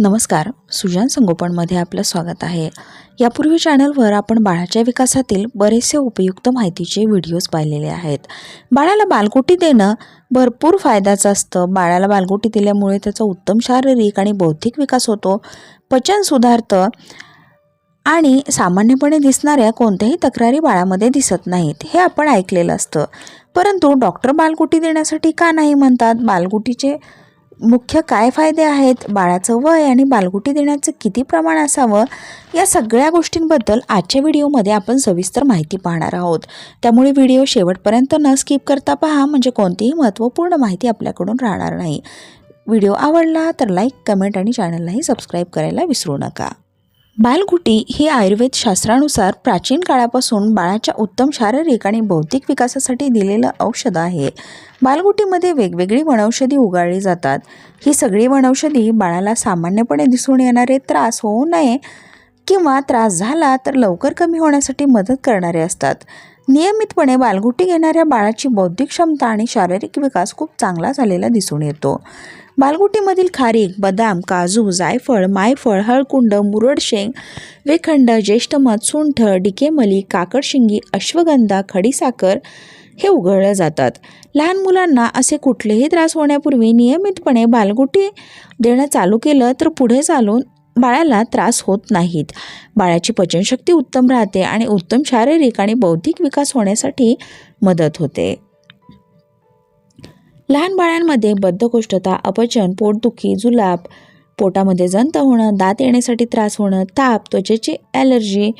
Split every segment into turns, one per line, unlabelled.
नमस्कार. सुजान संगोपनमध्ये आपलं स्वागत आहे. यापूर्वी चॅनलवर आपण बाळाच्या विकासातील बरेचसे उपयुक्त माहितीचे व्हिडिओज पाहिलेले आहेत. बाळाला बालगोटी देणं भरपूर फायद्याचं असतं. बाळाला बालगोटी दिल्यामुळे त्याचा उत्तम शारीरिक आणि बौद्धिक विकास होतो. पचन सुधारतं आणि सामान्यपणे दिसणाऱ्या कोणत्याही तक्रारी बाळामध्ये दिसत नाहीत हे आपण ऐकलेलं असतं. परंतु डॉक्टर बालगुटी देण्यासाठी का नाही म्हणतात? बालगुटीचे मुख्य काय फायदे आहेत? बाळाचं वय आणि बालगुटी देण्याचं किती प्रमाण असावं? या सगळ्या गोष्टींबद्दल आजच्या व्हिडिओमध्ये आपण सविस्तर माहिती पाहणार आहोत. त्यामुळे व्हिडिओ शेवटपर्यंत न स्किप करता पहा म्हणजे कोणतीही महत्त्वपूर्ण माहिती आपल्याकडून राहणार नाही. व्हिडिओ आवडला तर लाईक कमेंट आणि चॅनललाही सबस्क्राईब करायला विसरू नका. बालगुटी ही आयुर्वेद शास्त्रानुसार प्राचीन काळापासून बाळाच्या उत्तम शारीरिक आणि बौद्धिक विकासासाठी दिलेलं औषध आहे. बालगुटीमध्ये वेगवेगळी वनौषधी उगाळली जातात. ही सगळी वनौषधी बाळाला सामान्यपणे दिसून येणारे त्रास होऊ नये किंवा त्रास झाला तर लवकर कमी होण्यासाठी मदत करणारे असतात. नियमितपणे बालगुटी घेणाऱ्या बाळाची बौद्धिक क्षमता आणि शारीरिक विकास खूप चांगला झालेला दिसून येतो. बालगुटीमधील खारीक बदाम काजू जायफळ मायफळ हळकुंड मुरड शेंग वेखंड ज्येष्ठमध सुंठ डिकेमली काकडशिंगी अश्वगंधा खडीसाखर हे उघडलं जातात. लहान मुलांना असे कुठलेही त्रास होण्यापूर्वी नियमितपणे बालगुटी देणं चालू केलं तर पुढे चालून बाळाला त्रास होत नाहीत. बाळाची पचनशक्ती उत्तम राहते आणि उत्तम शारीरिक आणि बौद्धिक विकास होण्यासाठी मदत होते. लहान बाळांमध्ये बद्धकोष्ठता अपचन पोटदुखी जुलाब पोटामध्ये जंत होणं दात येण्यासाठी त्रास होणं ताप त्वचेची ॲलर्जी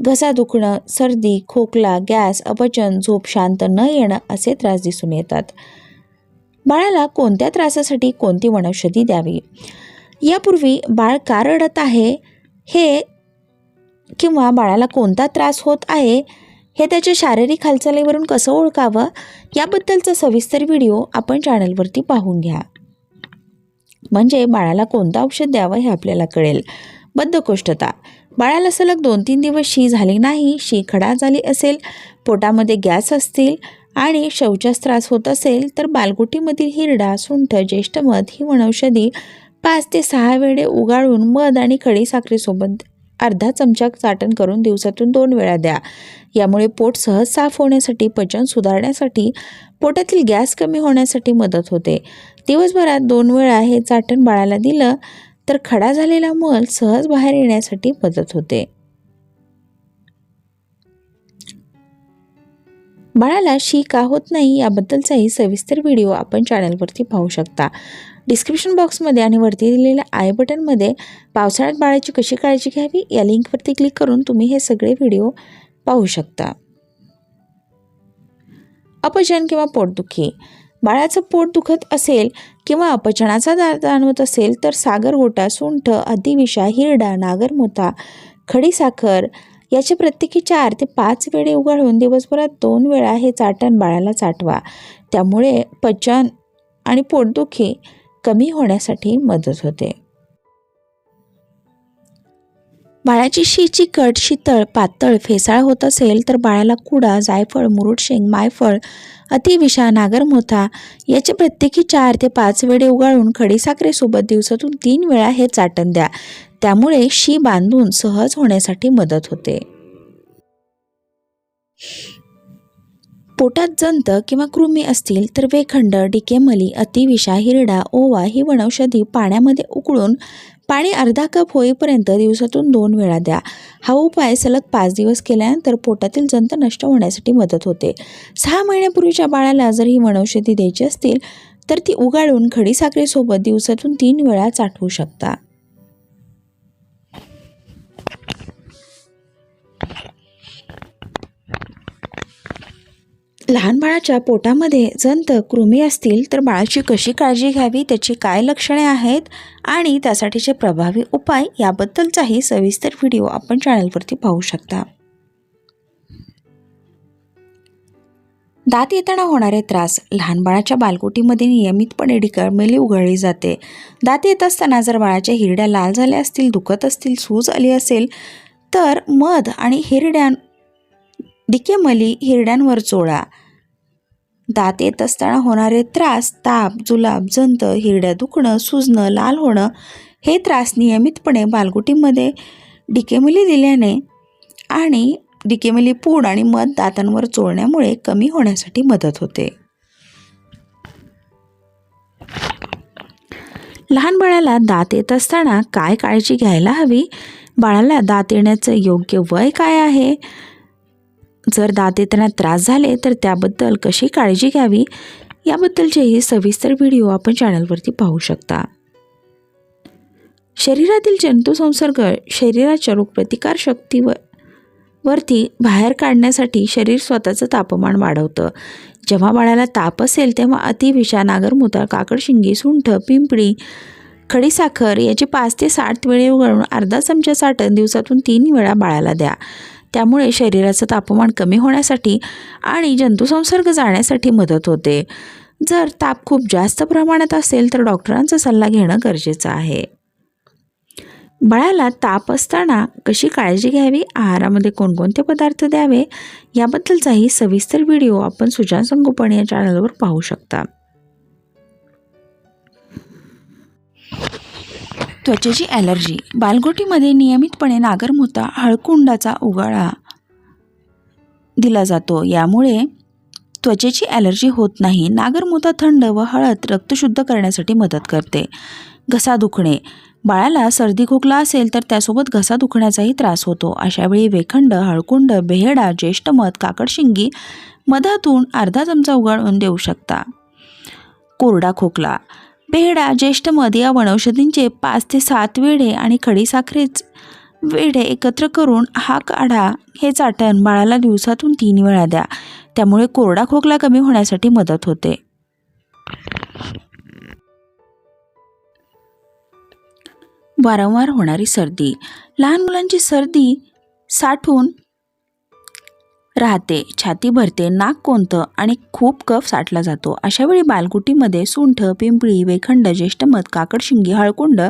घसा दुखणं सर्दी खोकला गॅस अपचन झोप शांत न येणं असे त्रास दिसून येतात. बाळाला कोणत्या त्रासासाठी कोणती वनौषधी द्यावी? यापूर्वी बाळ का रडत आहे? हे किंवा बाळाला कोणता त्रास होत आहे? हे त्याच्या शारीरिक हालचालीवरून कसं ओळखावं? याबद्दलचा सविस्तर व्हिडिओ आपण चॅनलवरती पाहून घ्या. म्हणजे बाळाला कोणतं औषध द्यावं हे आपल्याला कळेल. बद्धकोष्ठता. बाळाला सलग दोन तीन दिवस शी झाली नाही शी खडा झाली असेल पोटामध्ये गॅस असतील आणि शौचास त्रास होत असेल तर बालगुटीमधील हिरडा सुंठ ज्येष्ठ मध ही वनौषधी पाच ते सहा वेळे उगाळून मध आणि खडी साखरेसोबत अर्धा चमचा चाटण करून दिवसातून दोन वेळा द्या. यामुळे पोट सहज साफ होण्यासाठी पचन सुधारण्यासाठी पोटातील गॅस कमी होण्यासाठी मदत होते. दिवसभरात दोन वेळा हे चाटण बाळाला दिलं तर खडा झालेला मल सहज बाहेर येण्यासाठी मदत होते. बाळाला शी का होत नाही याबद्दलचाही सविस्तर व्हिडिओ आपण चॅनलवरती पाहू शकता. डिस्क्रिप्शन बॉक्समध्ये आणि वरती दिलेल्या आय बटनमध्ये पावसाळ्यात बाळाची कशी काळजी घ्यावी या लिंकवरती क्लिक करून तुम्ही हे सगळे व्हिडिओ पाहू शकता. अपचन किंवा पोटदुखी. बाळाचं पोट दुखत असेल किंवा अपचनाचा दा- जाणवत असेल तर सागरगोटा सुंठ अतिविषा हिरडा नागरमोथा खडीसाखर याचे प्रत्येकी चार ते पाच वेळे उघडून दिवसभरात दोन वेळा हे चाटण बाळाला चाटवा. त्यामुळे पचन आणि पोटदुखी कमी होण्यासाठी मदत होते. बाळाची शीची कट शीतळ पातळ फेसाळ होत असेल तर बाळाला कुडा जायफळ मुरुड शेंग मायफळ अतिविषा नागरमोथा याचे प्रत्येकी चार ते पाच वेळे उगाळून खडीसाखरेसोबत दिवसातून तीन वेळा हे चाटण द्या. त्यामुळे शी बांधून सहज होण्यासाठी मदत होते. पोटात जंत किंवा कृमी असतील तर वेखंड डिकेमली अतिविषा हिरडा ओवा ही वनौषधी पाण्यामध्ये उकळून पाणी अर्धा कप होईपर्यंत दिवसातून दोन वेळा द्या. हा उपाय सलग पाच दिवस केल्यानंतर पोटातील जंत नष्ट होण्यासाठी मदत होते. सहा महिन्यापूर्वीच्या बाळाला जर ही वनौषधी द्यायची असतील तर ती उगाळून खडीसाखरेसोबत दिवसातून तीन वेळा चाटवू शकता. लहान बाळाच्या पोटामध्ये जंत कृमी असतील तर बाळाची कशी काळजी घ्यावी त्याची काय लक्षणे आहेत आणि त्यासाठीचे प्रभावी उपाय याबद्दलचाही सविस्तर व्हिडिओ आपण चॅनलवरती पाहू शकता. दात येताना होणारे त्रास लहान बाळाच्या बालकोटीमध्ये नियमितपणे डिकळमेली उघडली जाते. दात येत असताना जर बाळाच्या हिरड्या लाल झाल्या असतील दुखत असतील सूज आली असेल तर मध आणि हिरड्या डिकेमली हिरड्यांवर चोळा. दात येत असताना होणारे त्रास ताप जुलाब जंत हिरड्या दुखणं सुजणं लाल होणं हे त्रास नियमितपणे बालगुटीमध्ये डिकेमली दिल्याने आणि डिकेमली पूड आणि मध दातांवर चोळण्यामुळे कमी होण्यासाठी मदत होते. लहान बाळाला दात येत असताना काय काळजी घ्यायला हवी? बाळाला दात येण्याचं योग्य वय काय आहे? जर दात त्रास झाले तर त्याबद्दल कशी काळजी घ्यावी? याबद्दलचेही सविस्तर व्हिडिओ आपण चॅनलवरती पाहू शकता. शरीरातील जंतुसंसर्ग शरीराच्या रोगप्रतिकार शक्तीवर वरती बाहेर काढण्यासाठी शरीर स्वतःचं तापमान वाढवतं. जेव्हा बाळाला ताप असेल तेव्हा अतिविषा काकड शिंगी सुंठ पिंपळी खडीसाखर याची पाच ते साठ वेळे उघडून अर्धा चमचा साठण दिवसातून तीन वेळा बाळाला द्या. त्यामुळे शरीराचं तापमान कमी होण्यासाठी आणि जंतुसंसर्ग जाण्यासाठी मदत होते. जर ताप खूप जास्त प्रमाणात असेल तर डॉक्टरांचा सल्ला घेणं गरजेचं आहे. बाळाला ताप असताना कशी काळजी घ्यावी? आहारामध्ये कोणकोणते पदार्थ द्यावे? याबद्दलचाही सविस्तर व्हिडिओ आपण सुजान संगोपन या चॅनलवर पाहू शकता. त्वचेची ॲलर्जी. बालगोटीमध्ये नियमितपणे नागरमुता हळकुंडाचा उगाळा दिला जातो. यामुळे त्वचेची ॲलर्जी होत नाही. नागरमोता थंड व हळद रक्त शुद्ध करण्यासाठी मदत करते. घसा दुखणे. बाळाला सर्दी खोकला असेल तर त्यासोबत घसा दुखण्याचाही त्रास होतो. अशावेळी वेखंड हळकुंड बेहेडा ज्येष्ठ मध काकडशिंगी मधातून अर्धा चमचा उगाळून देऊ शकता. कोरडा खोकला. बेहडा ज्येष्ठ मध या वनौषधींचे पाच ते सात वेढे आणि खडीसाखरेच वेढे एकत्र करून हा काढा. हे चाटण बाळाला दिवसातून तीन वेळा द्या. त्यामुळे कोरडा खोकला कमी होण्यासाठी मदत होते. वारंवार होणारी सर्दी. लहान मुलांची सर्दी साठून राहते. छाती भरते नाक कोणतं आणि खूप कफ साठला जातो. अशावेळी बालगुटीमध्ये सुंठ पिंपळी वेखंड ज्येष्ठमध काकडशिंगी हळकुंड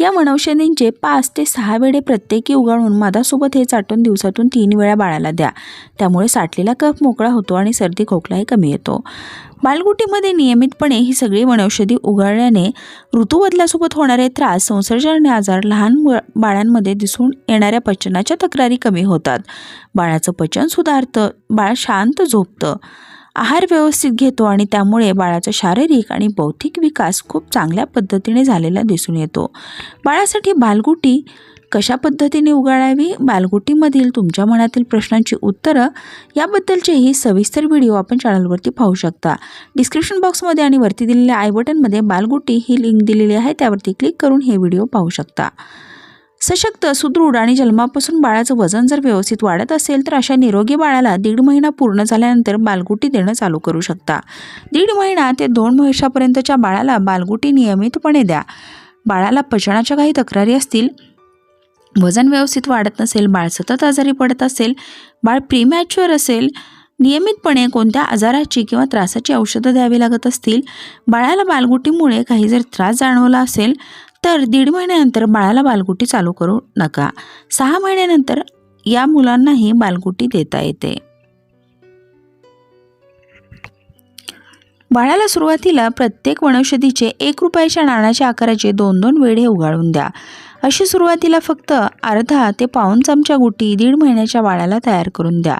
या वनौषधींचे पाच ते सहा वेळे प्रत्येकी उगाळून मधासोबत हे चाटून दिवसातून तीन वेळा बाळाला द्या. त्यामुळे साठलेला कफ मोकळा होतो आणि सर्दी खोकलाही कमी येतो. बालगुटीमध्ये नियमितपणे ही सगळी वनौषधी उगाळल्याने ऋतूबदलासोबत होणारे त्रास संसर्जन्य आजार लहान बाळांमध्ये दिसून येणाऱ्या पचनाच्या तक्रारी कमी होतात. बाळाचं पचन सुधारतं बाळ शांत झोपतं आहार व्यवस्थित घेतो आणि त्यामुळे बाळाचा शारीरिक आणि बौद्धिक विकास खूप चांगल्या पद्धतीने झालेला दिसून येतो. बाळासाठी बालगुटी कशा पद्धतीने उगाळावी? बालगुटीमधील तुमच्या मनातील प्रश्नांची उत्तरं याबद्दलचेही सविस्तर व्हिडिओ आपण चॅनलवरती पाहू शकता. डिस्क्रिप्शन बॉक्समध्ये आणि वरती दिलेल्या आय बटनमध्ये बालगुटी ही लिंक दिलेली आहे त्यावरती क्लिक करून हे व्हिडिओ पाहू शकता. सशक्त सुदृढ आणि जन्मापासून बाळाचं वजन जर व्यवस्थित वाढत असेल तर अशा निरोगी बाळाला दीड महिना पूर्ण झाल्यानंतर बालगुटी देणं चालू करू शकता. दीड महिना ते दोन वर्षापर्यंतच्या बाळाला बालगुटी नियमितपणे द्या. बाळाला पचनाच्या काही तक्रारी असतील वजन व्यवस्थित वाढत नसेल बाळ सतत आजारी पडत असेल बाळ प्रीमॅच्युअर असेल नियमितपणे कोणत्या आजाराची किंवा त्रासाची औषधं द्यावी लागत असतील बाळाला बालगुटीमुळे काही जर त्रास जाणवला असेल तर दीड महिन्यानंतर बाळाला बालगुटी चालू करू नका. सहा महिन्यानंतर या मुलांनाही बालगुटी देता येते. बाळाला सुरुवातीला प्रत्येक वनौषधीचे एक रुपयाच्या नाण्याच्या आकाराचे दोन दोन वेढे उगाळून द्या. अशी सुरुवातीला फक्त अर्धा ते पाऊन चमचा गुटी दीड महिन्याच्या बाळाला तयार करून द्या.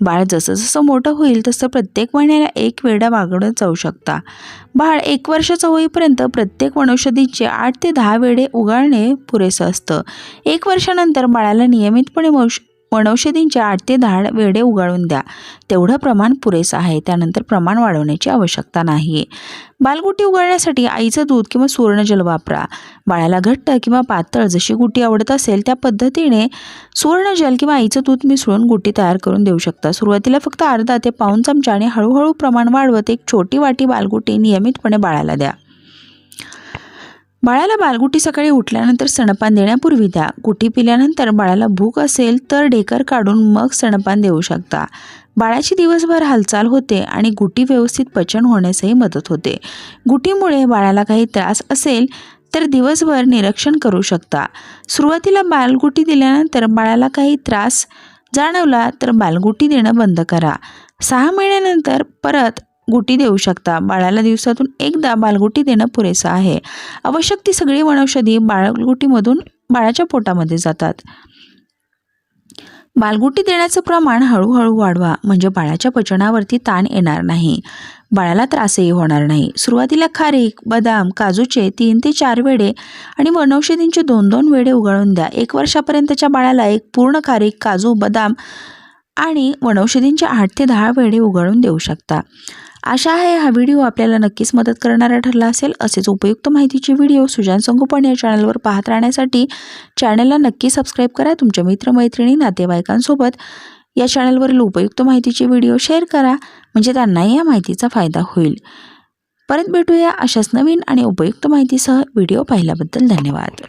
बाळ जसं जसं मोठं होईल तसं प्रत्येक महिन्याला एक वेळा वागडत जाऊ शकता. बाळ एक वर्षाचं होईपर्यंत प्रत्येक वनौषधीचे आठ ते दहा वेळे उगाळणे पुरेसं असतं. एक वर्षानंतर बाळाला नियमितपणे वंश वनौषधींचे आठ ते दहा वेडे उगाळून द्या. तेवढं प्रमाण पुरेसं आहे. त्यानंतर प्रमाण वाढवण्याची आवश्यकता नाही बालगुटी उगाळण्यासाठी आईचं दूध किंवा सुवर्णजल वापरा. बाळाला घट्ट किंवा पातळ जशी गुटी आवडत असेल त्या पद्धतीने सुवर्णजल किंवा आईचं दूध मिसळून गुटी तयार करून देऊ शकता. सुरुवातीला फक्त अर्धा ते पाऊन चमचा आणि हळूहळू प्रमाण वाढवत एक छोटी वाटी बालगुटी नियमितपणे बाळाला द्या. बाळाला बालगुटी सकाळी उठल्यानंतर सणपान देण्यापूर्वी द्या. गुटी पिल्यानंतर बाळाला भूक असेल तर ढेकर काढून मग सणपान देऊ शकता. बाळाची दिवसभर हालचाल होते आणि गुटी व्यवस्थित पचन होण्यासही मदत होते. गुटीमुळे बाळाला काही त्रास असेल तर दिवसभर निरीक्षण करू शकता. सुरुवातीला बालगुटी दिल्यानंतर बाळाला काही त्रास जाणवला तर बालगुटी देणं बंद करा. सहा महिन्यानंतर परत गुटी देऊ शकता. बाळाला दिवसातून एकदा बालगुटी देणं पुरेसं आहे. आवश्यक ती सगळी वनौषधी बाळगुटीमधून बाळाच्या पोटामध्ये जातात. बालगुटी देण्याचं प्रमाण हळूहळू वाढवा म्हणजे बाळाच्या पचनावरती ताण येणार नाही. बाळाला त्रासही होणार नाही. सुरुवातीला खारीक बदाम काजूचे तीन ते चार वेडे आणि वनौषधींचे दोन दोन वेडे उगाळून द्या. एक वर्षापर्यंतच्या बाळाला एक पूर्ण खारीक काजू बदाम आणि वनौषधींचे आठ ते दहा वेडे उगाळून देऊ शकता. आशा आहे हा व्हिडिओ आपल्याला नक्कीच मदत करणारा ठरला असेल. असेच उपयुक्त माहितीचे व्हिडिओ सुजान संगोपन या चॅनलवर पाहत राहण्यासाठी चॅनलला नक्की सबस्क्राईब करा. तुमच्या मित्रमैत्रिणी नातेवाईकांसोबत या चॅनलवरील उपयुक्त माहितीचे व्हिडिओ शेअर करा म्हणजे त्यांनाही या माहितीचा फायदा होईल. परत भेटूया अशाच नवीन आणि उपयुक्त माहितीसह व्हिडिओ पाहिल्याबद्दल धन्यवाद.